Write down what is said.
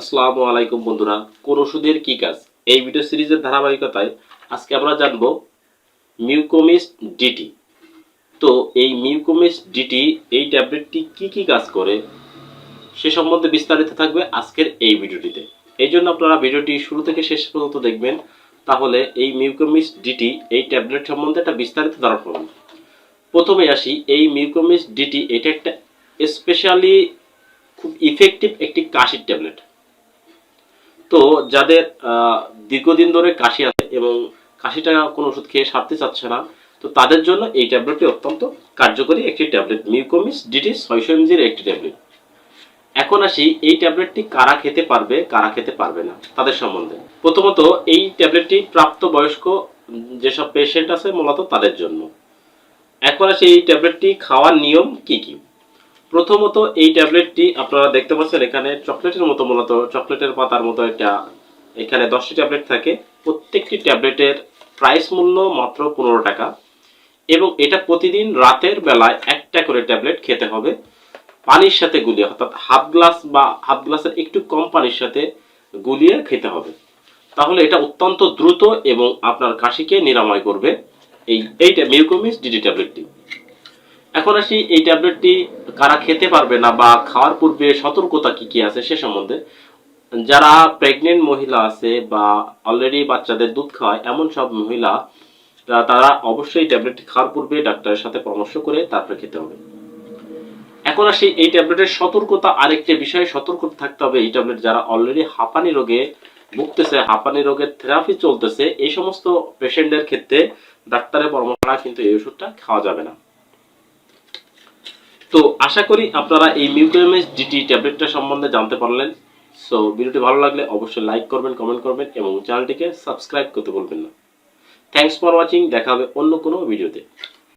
আসসালামু আলাইকুম বন্ধুরা, কোন ওষুধের কি কাজ? এই ভিডিও সিরিজের ধারাবাহিকতায় আজকে আমরা জানব মিউকোমিস ডিটি। তো এই মিউকোমিস ডিটি, এই ট্যাবলেটটি কি কি কাজ করে, সে সম্বন্ধে বিস্তারিত থাকবে আজকের এই ভিডিওটিতে। এই জন্য আপনারা ভিডিওটি শুরু থেকে শেষ পর্যন্ত দেখবেন, তাহলে এই মিউকোমিস ডিটি, এই ট্যাবলেট সম্বন্ধে একটা বিস্তারিত ধারণা পাবেন প্রথমে আসি, এই মিউকোমিস ডিটি, এটা একটা স্পেশালি খুব ইফেক্টিভ একটি কাশির ট্যাবলেট। তো যাদের দীর্ঘদিন ধরে কাশি আছে এবং কাশিটা কোনো ওষুধ খেয়ে সারতে চাচ্ছে না তো তাদের জন্য এই ট্যাবলেটটি অত্যন্ত কার্যকরী একটি ট্যাবলেট মিউকোমিস ডিটি ছয়শো এমজির একটি ট্যাবলেট। এখন আসি এই ট্যাবলেটটি কারা খেতে পারবে কারা খেতে পারবে না তাদের সম্বন্ধে। প্রথমত এই ট্যাবলেটটি প্রাপ্তবয়স্ক উম, যেসব পেশেন্ট আছে মূলত তাদের জন্য। এখন আসি এই ট্যাবলেটটি খাওয়ার নিয়ম কি কি? প্রথমত এই ট্যাবলেটটি আপনারা দেখতে পাচ্ছেন, এখানে চকলেটের মতো মূলত, চকলেটের পাতার মতো একটা, এখানে দশটি ট্যাবলেট থাকে। প্রত্যেকটি ট্যাবলেটের প্রাইস মূল্য মাত্র পনেরো টাকা। এবং এটা প্রতিদিন রাতের বেলায় একটা করে ট্যাবলেট খেতে হবে। পানির সাথে গুলিয়ে, অর্থাৎ হাফ গ্লাস বা হাফ গ্লাসের একটু কম পানির সাথে গুলিয়ে খেতে হবে। তাহলে এটা অত্যন্ত দ্রুত এবং আপনার কাশিকে নিরাময় করবে এই, এইটা মিউকোমিস ডিডি ট্যাবলেটটি। এখন আসি এই ট্যাবলেটটি কারা খেতে পারবে না বা খাওয়ার পূর্বে সতর্কতা কি কি আছে সে সম্বন্ধে, যারা প্রেগনেন্ট মহিলা আছে বা অলরেডি বাচ্চাদের দুধ খাওয়ায় এমন সব মহিলা তারা অবশ্যই ট্যাবলেটটি খাওয়ার পূর্বে ডাক্তারের সাথে পরামর্শ করে তারপরে খেতে হবে। এখন আসি, এই ট্যাবলেটের সতর্কতা আরেকটি বিষয়ে সতর্ক থাকতে হবে। এই ট্যাবলেট যারা অলরেডি হাঁপানি রোগে ভুগতেছে, হাঁপানি রোগের থেরাপি চলতেছে, এই সমস্ত পেশেন্টদের ক্ষেত্রে ডাক্তারের পরামর্শ কিন্তু এই ওষুধটা খাওয়া যাবে না। তো আশা করি আপনারা এই মিউকোএমএস ডিটি ট্যাবলেটটা সম্বন্ধে জানতে পারলেন। সো ভিডিওটি ভালো লাগলে অবশ্যই লাইক করবেন কমেন্ট করবেন এবং চ্যানেলটিকে সাবস্ক্রাইব করতে বলবেন না। থ্যাংকস ফর ওয়াচিং দেখা হবে অন্য কোনো ভিডিওতে।